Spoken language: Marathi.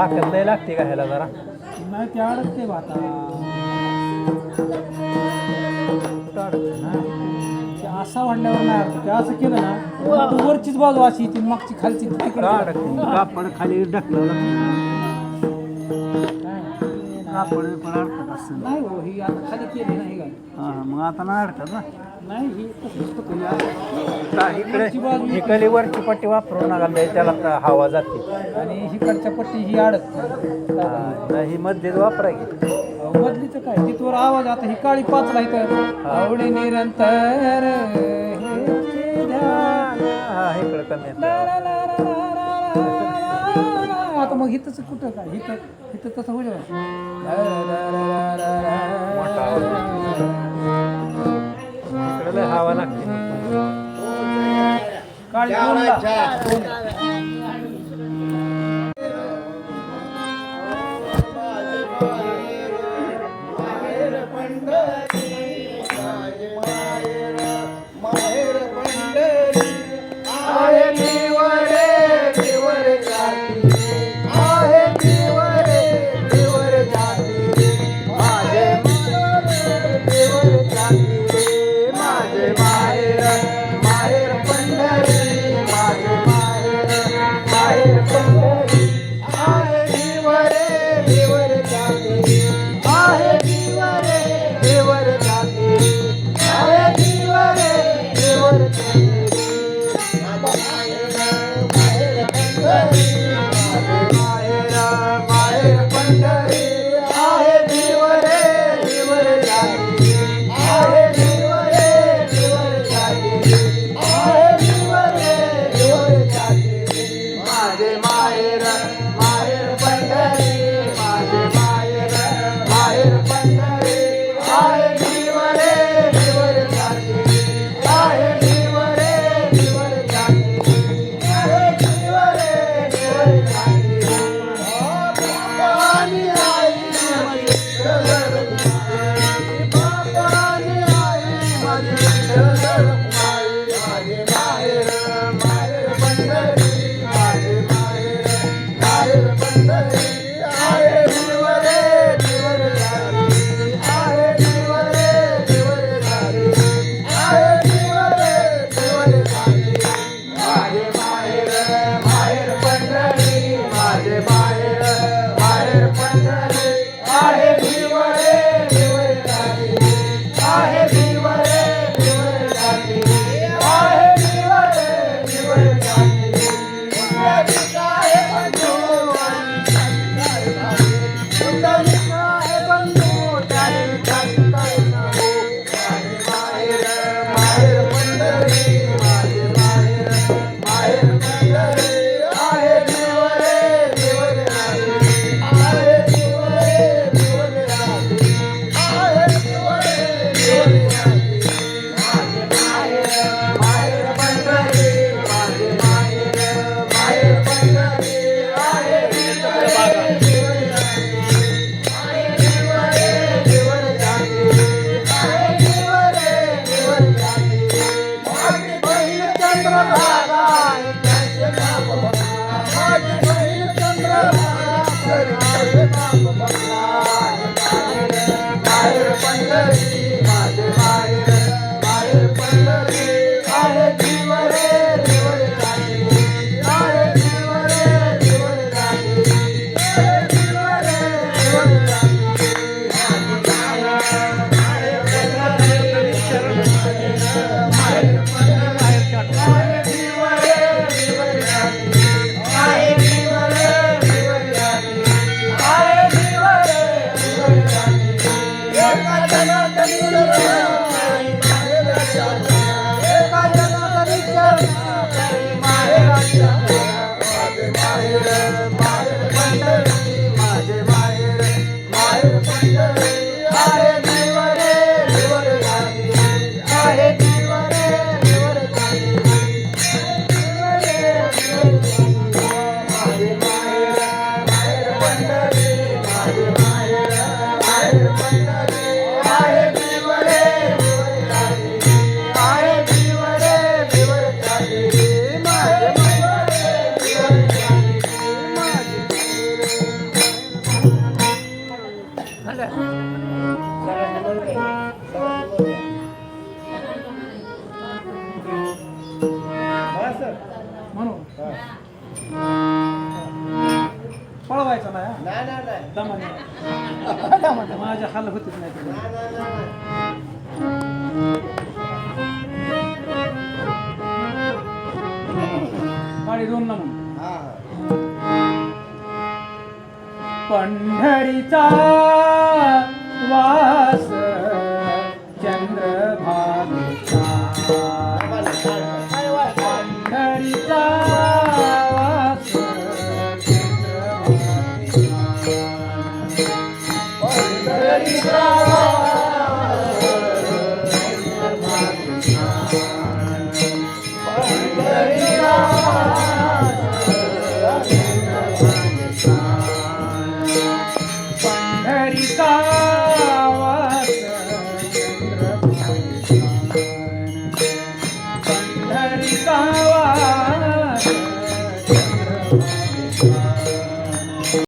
ताकद लय लागते का ह्याला जरा? नाही ते अडकते बा आता. कुठं अडकतं ना? ते असा वाढल्यावर नाही अडकत. ते असं केलं ना तर वरचीच बाजू अशी येते मागची खालची कुठं अडकते? कापड खाली ढकलं कापड पण अडकत असेल नाही हो ही आता खाली केली नाही का? हा मग आता नाही अडकत ना? नाही ही तशीच वरची पट्टी वापरू नका लय त्याला तर हवा जाते. आणि हिकडच्या पट्टी ही अडक. ही मध्येच वापरायची की मधलीच काय? तिथवर आवाज आता ही काळी पाच नाही तर आवडे निरंतर हेचे कमी मग हिथंच कुठं काय? हिथं हिथं तसं होऊ शकत हवा लागते काळी पळवायचं नाही? दमाने माझ्या हाल होतीच नाही. पाडी दोन ना म्हणून. पंढरीचा वास